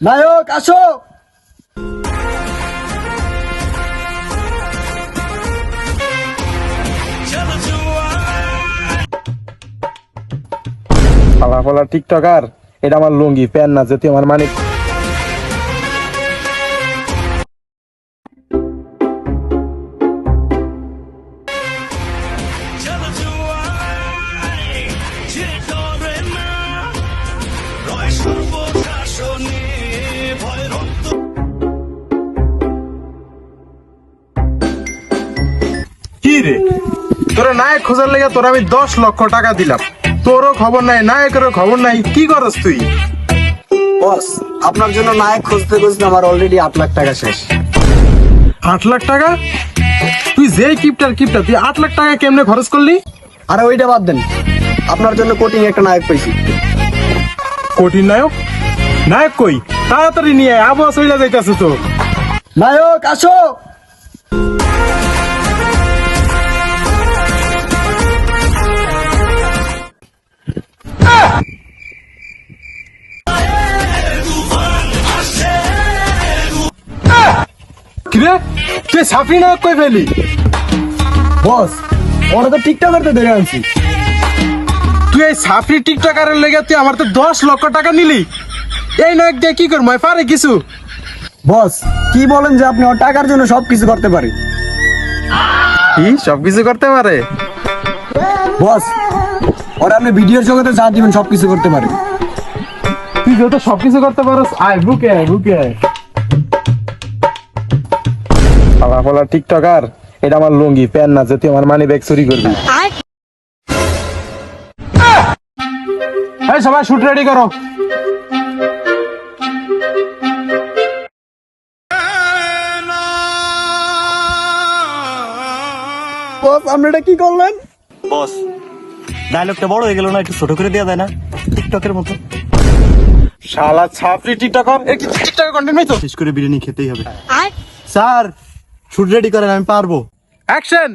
নায়ক আসো। ফালা ফালা টিকটকার এটা আমার লুঙ্গি প্যান না যেতে আমার মানে কি রে? তোরা নায়ক খোঁজার লেগে তোর আমি দশ লক্ষ টাকা দিলাম। তোরও খবর নাই নায়কেরও খবর নাই কি করস তুই? বস আপনার জন্য নায়ক খুঁজতে খুঁজতে আমার অলরেডি আট লাখ টাকা শেষ। আট লাখ টাকা? তুই যে কিপটার কিপটা তুই আট লাখ টাকা কেমনে খরচ করলি? আরে ওইটা বাদ দেন। আপনার জন্য কোটিং একটা নায়ক পেয়েছি কঠিন নায়ক? নায়ক কই? তাড়াতাড়ি নিয়ে আবহাওয়া চলে যাইতেছে তো। নায়ক আসো! কিরে তুই নায়ক কই ফেলি বস ওরা তো ধরে আনছি। তুই এই টিকটকারের লেগে তুই আমার তো দশ লক্ষ টাকা নিলি। এই নায়ক দিয়ে কি করব? পারে কিছু? বস কি বলেন যে আপনি ওর টাকার জন্য সবকিছু করতে পারেন কি? সবকিছু করতে পারে? বস ওরা আপনি ভিডিওর জগতে যা দিবেন সবকিছু করতে পারে। তুই যত সবকিছু করতে পারস আয় বুকে আয় বুকে আয়। ফালা ফালা টিকটকার এটা আমার লুঙ্গি প্যান না যেতে আমার মানি ব্যাগ চুরি করবি। এই সবাই শুট রেডি করো। বস আপনি এটা কি করলেন? বস ডায়লগটা বড় হয়ে গেল না একটু ছোট করে দেওয়া যায় না? টিকটকের মতো। শালা ছাপরি টিকটকার এ কি টিকটকের কন্টেন্ট নাই তো শেষ করে বিরিয়ানি খেতেই হবে। স্যার শুট রেডি করেন আমি পারব। অ্যাকশন